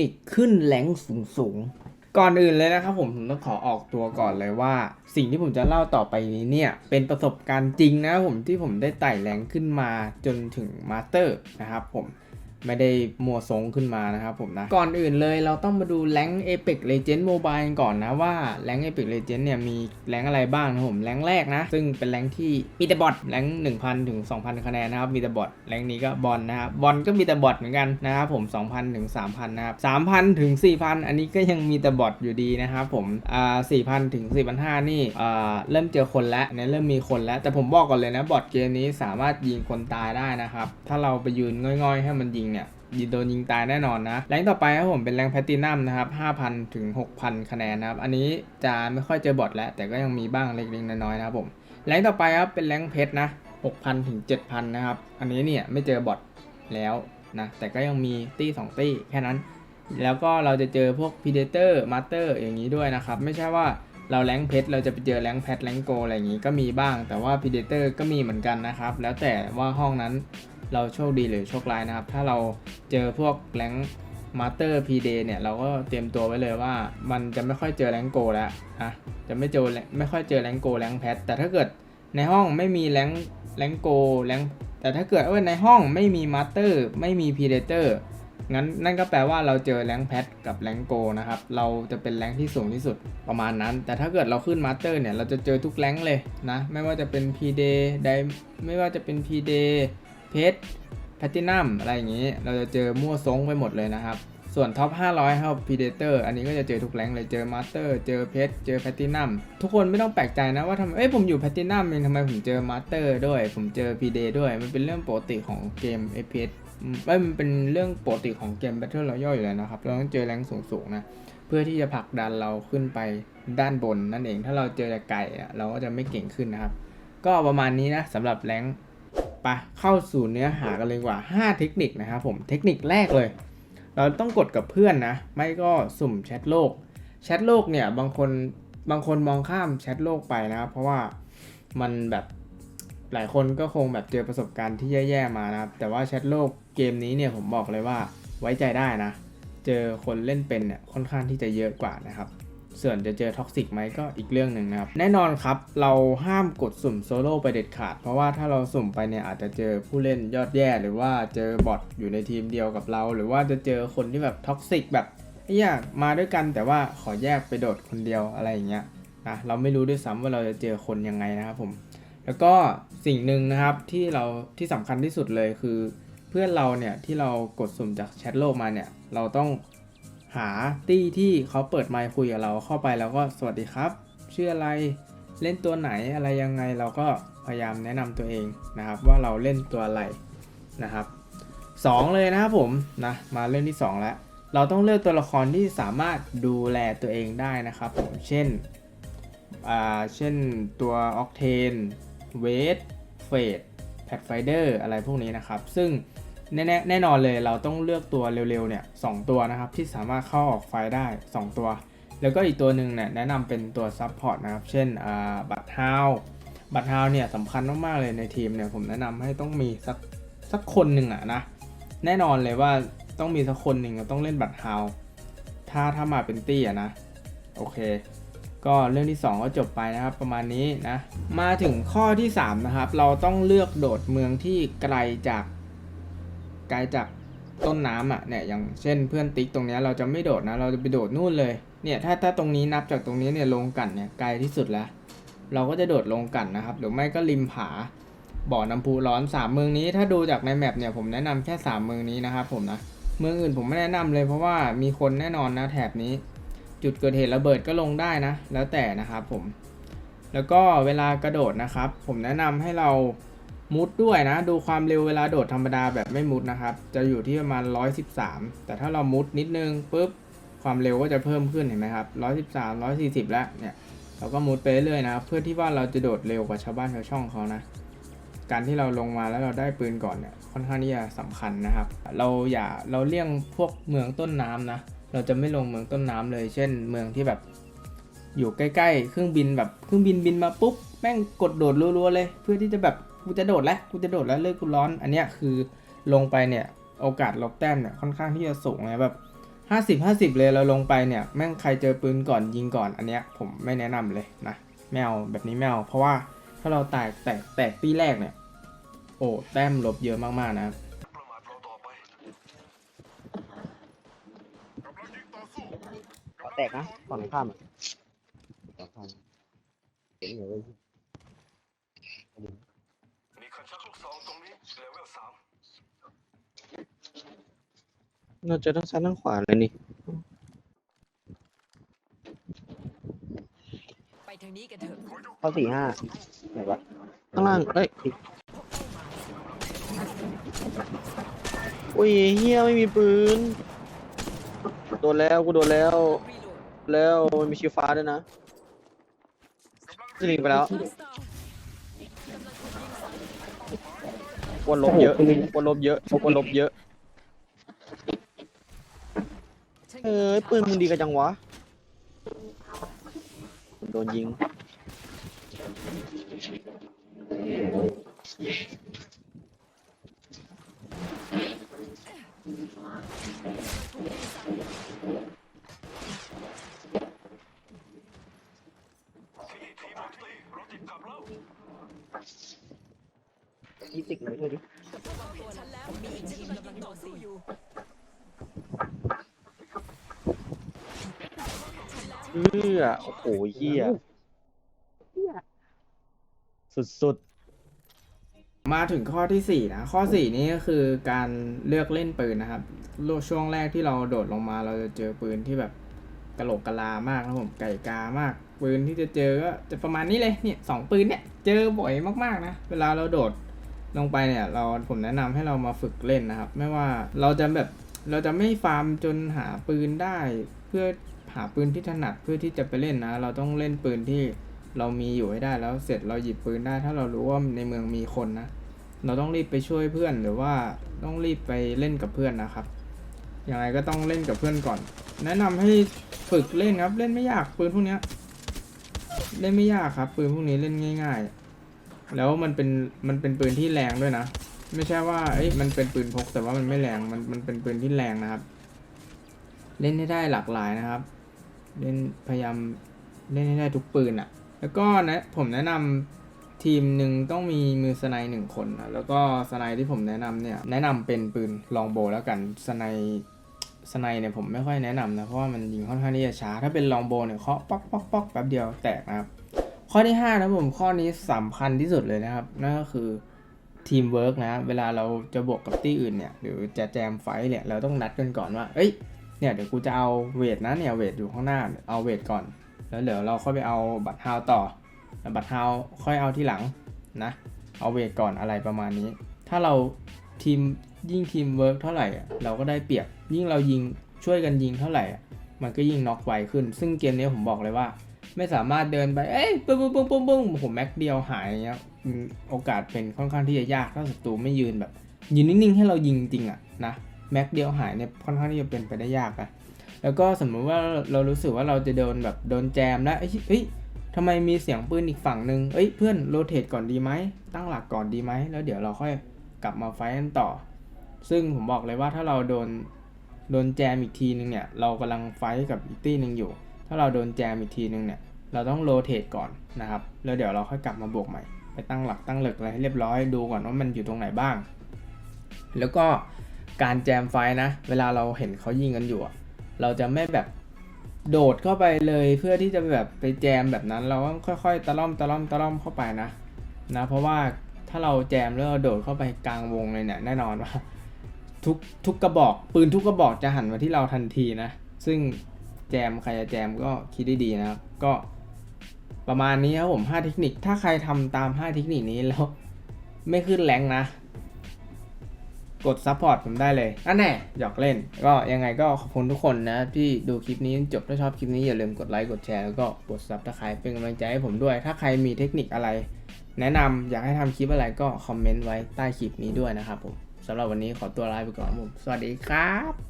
นิคขึ้นแรงสูงสูงก่อนอื่นเลยนะครับผมผมต้องขอออกตัวก่อนเลยว่า สิ่งที่ผมจะเล่าต่อไปนี้เนี่ยเป็นประสบการณ์จริงนะผมที่ผมได้ไต่แรงขึ้นมาจนถึงมาสเตอร์นะครับผม ไม่ได้มัวซงขึ้นมานะครับผมนะ ก่อนอื่นเลยเราต้องมาดูแรงเอ e ป l เลเจนด์โมบายก่อนนะว่าแรงเอ e ป l เลเจนด์เนี่ยมีแรงอะไรบ้างนะผมแรงแรกนะ ซึ่งเป็นแรงที่มีแต่บอทแรง1,000 ถึง 2,000 คะแนนนะครับ มีแต่บอทแรงนี้ก็บอลนะครับบอลก็มีแต่บอทเหมือนกันนะครับผม 2,000 ถึง 3,000 นะครับ 3,000 ถึง 4,000 อันนี้ก็ยังมีแต่บอทอยู่ดีนะครับผมอ่า4,000 ถึง 4,500 นี่อ่าเริ่มเจอคนแล้วเนี่ยเริ่มมีคนแล้วแต่ผมบอกก่อนเลยนะบอทเกมนี้สามารถยิงคนตายได้นะครับถ้าเราไปยืนง่อยๆ ให้มันยิงเนี่ยยิงโดนยิงตายแน่นอนนะ แรงต่อไปครับผมเป็นแรงแพตตินัมนะครับ 5,000 ถึง 6,000 คะแนนนะครับ อันนี้จะไม่ค่อยเจอบอทแล้ว แต่ก็ยังมีบ้างเล็กๆน้อยๆนะครับผม แรงต่อไปครับเป็นแรงเพชรนะ 6,000 ถึง 7,000 นะครับ อันนี้เนี่ยไม่เจอบอทแล้วนะ แต่ก็ยังมีตี้2ตี้แค่นั้น แล้วก็เราจะเจอพวก Predator Master อย่างนี้ด้วยนะครับ ไม่ใช่ว่าเราแรงเพชรเราจะไปเจอแรงแพทแรงโกอะไรอย่างนี้ก็มีบ้าง แต่ว่า Predator ก็มีเหมือนกันนะครับ แล้วแต่ว่าห้องนั้น เราโชคดีหรือโชคร้ายนะครับ ถ้าเราเจอพวกแรงมาสเตอร์พีเดเนี่ย เราก็เตรียมตัวไว้เลยว่า มันจะไม่ค่อยเจอแรงโกแล้วนะจะไม่เจอไม่ค่อยเจอแรงโกแรงแพทแต่ถ้าเกิดในห้องไม่มีแรงแรงโกแรงแต่ถ้าเกิดว่าในห้องไม่มีมาสเตอร์ไม่มีพีเดเตอร์งั้นนั่นก็แปลว่าเราเจอแรงแพทกับแรงโกนะครับ เราจะเป็นแรงที่สูงที่สุดประมาณนั้น แต่ถ้าเกิดเราขึ้นมาสเตอร์เนี่ย เราจะเจอทุกแรงเลยนะ ไม่ว่าจะเป็น p d ไดไม่ว่าจะเป็น p d เพชรแพตตินัมอะไรอย่างนี้ เราจะเจอมั่วซงไปหมดเลยนะครับ ส่วนท็อป 500ครับพีเดเตอร์อันนี้ก็จะเจอทุกแรงเลยเจอมาสเตอร์เจอเพชรเจอแพตตินัมทุกคนไม่ต้องแปลกใจนะว่าทำไมเอ้ยผมอยู่แพตตินัมเองทำไมผมเจอมาสเตอร์ด้วย ผมเจอพีเดด้วย มันเป็นเรื่องปกติของเกม FPS อืมเอ้ยมันเป็นเรื่องปกติของเกม Battle Royale อยู่แล้วนะครับ เราต้องเจอแรงสูงๆนะเพื่อที่จะผลักดันเราขึ้นไปด้านบนนั่นเอง ถ้าเราเจอแต่ไก่เราก็จะไม่เก่งขึ้นนะครับ ก็ประมาณนี้นะสำหรับแรง ไปเข้าสู่เนื้อหากันเลยกว่า 5 เทคนิคนะครับผมเทคนิคแรกเลย เราต้องกดกับเพื่อนนะ ไม่ก็สุ่มแชทโลกแชทโลกเนี่ยบางคนบางคนมองข้ามแชทโลกไปนะครับ เพราะว่ามันแบบหลายคนก็คงแบบเจอประสบการณ์ที่แย่ๆมานะครับ แต่ว่าแชทโลกเกมนี้เนี่ยผมบอกเลยว่าไว้ใจได้นะ เจอคนเล่นเป็นเนี่ยค่อนข้างที่จะเยอะกว่านะครับ ส่วนจะเจอท็อกซิกไหมก็อีกเรื่องหนึ่งนะครับ แน่นอนครับ เราห้ามกดสุ่มโซโล่ไปเด็ดขาด เพราะว่าถ้าเราสุ่มไปเนี่ยอาจจะเจอผู้เล่นยอดแย่ หรือว่าเจอบอทอยู่ในทีมเดียวกับเรา หรือว่าจะเจอคนที่แบบท็อกซิกแบบไอ้เหี้ยมาด้วยกันแต่ว่าขอแยกไปโดดคนเดียวอะไรอย่างเงี้ยนะเราไม่รู้ด้วยซ้ำว่าเราจะเจอคนยังไงนะครับผม แล้วก็สิ่งหนึ่งนะครับที่เราที่สำคัญที่สุดเลยคือ เพื่อนเราเนี่ยที่เรากดสุ่มจากแชทโลกมาเนี่ยเราต้อง หาตี้ที่เขาเปิดไมค์คุยกับเราเข้าไปแล้วก็สวัสดีครับ ชื่ออะไรเล่นตัวไหนอะไรยังไงเราก็พยายามแนะนำตัวเองนะครับ ว่าเราเล่นตัวอะไรนะครับสองเลยนะครับผมนะมาเรื่องที่สองแล้ว เราต้องเลือกตัวละครที่สามารถดูแลตัวเองได้นะครับผมเช่นอ่าเช่นตัวออกเทนเวทเฟดแพดไฟเดอร์อะไรพวกนี้นะครับ ซึ่ง แน่ๆแน่นอนเลยเราต้องเลือกตัวเร็วๆเนี่ยสองตัวนะครับที่สามารถเข้าออกไฟได้ 2 ตัว แล้วก็อีกตัวหนึ่งเนี่ยแนะนำเป็นตัวซับพอร์ตนะครับ เช่นบัตรฮาบัตรฮาเนี่ยสำคัญมากๆเลยในทีมเนี่ยผมแนะนำให้ต้องมีสักสักคนหนึ่งอะนะแน่นอนเลยว่าต้องมีสักคนหนึ่งต้องเล่นบัตรฮาถ้าถ้ามาเป็นตี้อะนะโอเค ก็เรื่องที่ 2 ก็จบไปนะครับประมาณนี้นะมาถึงข้อที่ 3 นะครับ เราต้องเลือกโดดเมืองที่ไกลจาก ไกลจากต้นน้ำอะเนี่ยอย่างเช่นเพื่อนติ๊กตรงนี้เราจะไม่โดดนะ เราจะไปโดดนู่นเลยเนี่ยถ้าถ้าตรงนี้นับจากตรงนี้เนี่ยลงกันเนี่ยไกลที่สุดแล้ว เราก็จะโดดลงกันนะครับหรือไม่ก็ริมผาบ่อน้ำพุร้อนสามเมืองนี้ถ้าดูจากในแมปเนี่ยผมแนะนำแค่สามเมืองนี้นะครับผมนะเมืองอื่นผมไม่แนะนำเลยเพราะว่ามีคนแน่นอนนะแถบนี้ จุดเกิดเหตุระเบิดก็ลงได้นะ แล้วแต่นะครับผม แล้วก็เวลากระโดดนะครับ ผมแนะนำให้เรา มุดด้วยนะ ดูความเร็วเวลาโดดธรรมดาแบบไม่มุดนะครับ จะอยู่ที่ประมาณ 113 แต่ถ้าเรามุดนิดนึงปุ๊บความเร็วก็จะเพิ่มขึ้นเห็นไหมครับ 113 140 แล้วเนี่ยเราก็มุดไปเรื่อยนะครับ เพื่อที่ว่าเราจะโดดเร็วกว่าชาวบ้านชาวช่องเขานะ การที่เราลงมาแล้วเราได้ปืนก่อนเนี่ยค่อนข้างที่จะสำคัญนะครับ เราอย่าเราเลี่ยงพวกเมืองต้นน้ำนะ เราจะไม่ลงเมืองต้นน้ำเลย เช่น เมืองที่แบบอยู่ใกล้ๆ เครื่องบินแบบเครื่องบินบินมาปุ๊บแม่งกดโดดรัวๆเลย เพื่อที่จะแบบ กูจะโดดแล้วกูจะโดดแล้วเลิกกูร้อน อันเนี้ยคือลงไปเนี่ยโอกาสลบแต้มเนี่ยค่อนข้างที่จะสูงนะแบบห้าสิบห้าสิบเลยเราลงไปเนี่ยแม่งใครเจอปืนก่อนยิงก่อนอันเนี้ยผมไม่แนะนำเลยนะแมวแบบนี้แมวเพราะว่าถ้าเราแตกแตกแตกปีแรกเนี่ย โอ้แต้มลบเยอะมากๆนะครับประมาทเราต่อไปกำลังยิงต่อสู้ขอแตกนะฝั่งข้ามอะฝั่งข้ามเจ๋งเลย มีขันชักลูกซองตรงนี้เลเวลสาม เราเจอทั้งซ้ายทั้งขวาเลยนี่ ไปทางนี้กันเถอะเข้าสี่ห้าไหนวะข้างล่างเอ้ยโอ้ยเฮียไม่มีปืน โดนแล้วกูโดนแล้ว รีโหลดแล้วมันมีชีฟ้าด้วยนะยิงไปแล้ววนลบเยอะวนลบเยอะวนลบเยอะ ฉัน เอ้ยปืนมึงดีกันจังวะ โดนยิง ยี่สิบเลยด้วยดิฉันแล้วมีอีกทีมกำลังต่อสู้อยู่ เอื้อโอ้โหเฮียสุดมาถึงข้อที่4นะ ข้อ4นี้ก็คือการเลือกเล่นปืนนะครับช่วงแรกที่เราโดดลงมาเราจะเจอปืนที่แบบกระโหลกกะลามากครับผมไก่กามาก ปืนที่จะเจอก็จะประมาณนี้เลยเนี่ยสองปืนเนี่ยเจอบ่อยมากๆนะเวลาเราโดดลงไปเนี่ย เราผมแนะนำให้เรามาฝึกเล่นนะครับ ไม่ว่าเราจะแบบเราจะไม่ฟาร์มจนหาปืนได้ เพื่อ หาปืนที่ถนัดเพื่อที่จะไปเล่นนะ เราต้องเล่นปืนที่เรามีอยู่ให้ได้แล้วเสร็จเราหยิบปืนได้ ถ้าเรารู้ว่าในเมืองมีคนนะ เราต้องรีบไปช่วยเพื่อนหรือว่าต้องรีบไปเล่นกับเพื่อนนะครับยังไงก็ต้องเล่นกับเพื่อนก่อน แนะนำให้ฝึกเล่นครับเล่นไม่ยากปืนพวกนี้เล่นไม่ยากครับ ปืนพวกนี้เล่นง่าย ๆ แล้วมันเป็นมันเป็นปืนที่แรงด้วยนะ ไม่ใช่ว่าเอ้ยมันเป็นปืนพกแต่ว่ามันไม่แรงมันมันเป็นปืนที่แรงนะครับ เล่นให้ได้หลากหลายนะครับ เล่นพยายามเล่นให้ได้ทุกปืนอะ่ะ แล้วก็นะผมแนะนำทีมหนึ่งต้องมีมือสไนด์หนึ่งคนนะแล้วก็สไนด์ที่ผมแนะนำเนี่ยแนะนำเป็นปืนลองโบแล้วกันสไนด์สไนด์เนี่ยผมไม่ค่อยแนะนำนะเพราะว่ามันยิงค่อนข้างที่จะช้า ถ้าเป็นลองโบเนี่ยเคาะป๊อกป๊อกป๊อกแป๊บเดียวแตกนะครับข้อที่5นะผมข้อนี้สำคัญที่สุดเลยนะครับนั่นก็คือทีมเวิร์กนะ เวลาเราจะบวกกับตี้อื่นเนี่ย หรือจะแจมไฟเนี่ย เราต้องนัดกันก่อนว่า เอ้ย เนี่ยเดี๋ยวกูจะเอาเวทนะเนี่ยเวทอยู่ข้างหน้าเอาเวทก่อน แล้วเดี๋ยวเราค่อยไปเอาบัตรฮาวต่อบัตรฮาวค่อยเอาที่หลังนะเอาเวทก่อนอะไรประมาณนี้ ถ้าเราทีมยิ่งทีมเวิร์กเท่าไหร่เราก็ได้เปรียบยิ่งเรายิงช่วยกันยิงเท่าไหร่ มันก็ยิ่งน็อกไวขึ้น ซึ่งเกมนี้ผมบอกเลยว่า ไม่สามารถเดินไปเอ้ยปุ้งปุ้งปุ้งปุ้งปุ้งผมแม็กเดียวหายอย่างเงี้ยโอกาสเป็นค่อนข้างที่จะยากถ้าศัตรูไม่ยืนแบบยืนนิ่งๆให้เรายิงจริงอะนะ แม็กเดียวหายเนี่ยค่อนข้างที่จะเป็นไปได้ยากนะแล้วก็สมมติว่าเรารู้สึกว่าเราจะโดนแบบโดนแจมแล้วเอ้ยเฮ้ยทำไมมีเสียงปืนอีกฝั่งหนึ่งเอ้ยเพื่อนโรเตทก่อนดีไหมตั้งหลักก่อนดีไหมแล้วเดี๋ยวเราค่อยกลับมาไฟท์กันต่อ ซึ่งผมบอกเลยว่าถ้าเราโดนโดนแจมอีกทีนึงเนี่ยเรากำลังไฟกับอีกตี้หนึ่งอยู่ ถ้าเราโดนแจมอีกทีนึงเนี่ยเราต้องโรเตทก่อนนะครับแล้วเดี๋ยวเราค่อยกลับมาบวกใหม่ ไปตั้งหลักตั้งเหลึกอะไรให้เรียบร้อยดูก่อนว่ามันอยู่ตรงไหนบ้าง แล้วก็ การแจมไฟนะ เวลาเราเห็นเขายิงกันอยู่เราจะไม่แบบโดดเข้าไปเลยเพื่อที่จะแบบไปแจมแบบนั้น เราต้องค่อยๆ ตะล่อมตะล่อมตะล่อมเข้าไปนะนะเพราะว่าถ้าเราแจมแล้วเราโดดเข้าไปกลางวงเลยเนี่ยแน่นอนว่าทุกทุกกระบอก ปืนทุกกระบอกจะหันมาที่เราทันทีนะ ซึ่งแจมใครจะแจมก็คิดได้ดีนะครับก็ประมาณนี้ครับผม 5 เทคนิค ถ้าใครทำตาม 5 เทคนิคนี้แล้ว ไม่ขึ้นแรงนะ กดซัพพอร์ตผมได้เลยอันแน่หยอกเล่น ก็ยังไงก็ขอบคุณทุกคนนะ ที่ดูคลิปนี้จบถ้าชอบคลิปนี้อย่าลืมกดไลค์กดแชร์แล้วก็กดซับถ้าใครเป็นกำลังใจให้ผมด้วย ถ้าใครมีเทคนิคอะไร แนะนำอยากให้ทำคลิปอะไรก็คอมเมนต์ไว้ใต้คลิปนี้ด้วยนะครับผมสำหรับวันนี้ขอตัวลาไปก่อนครับผม สวัสดีครับ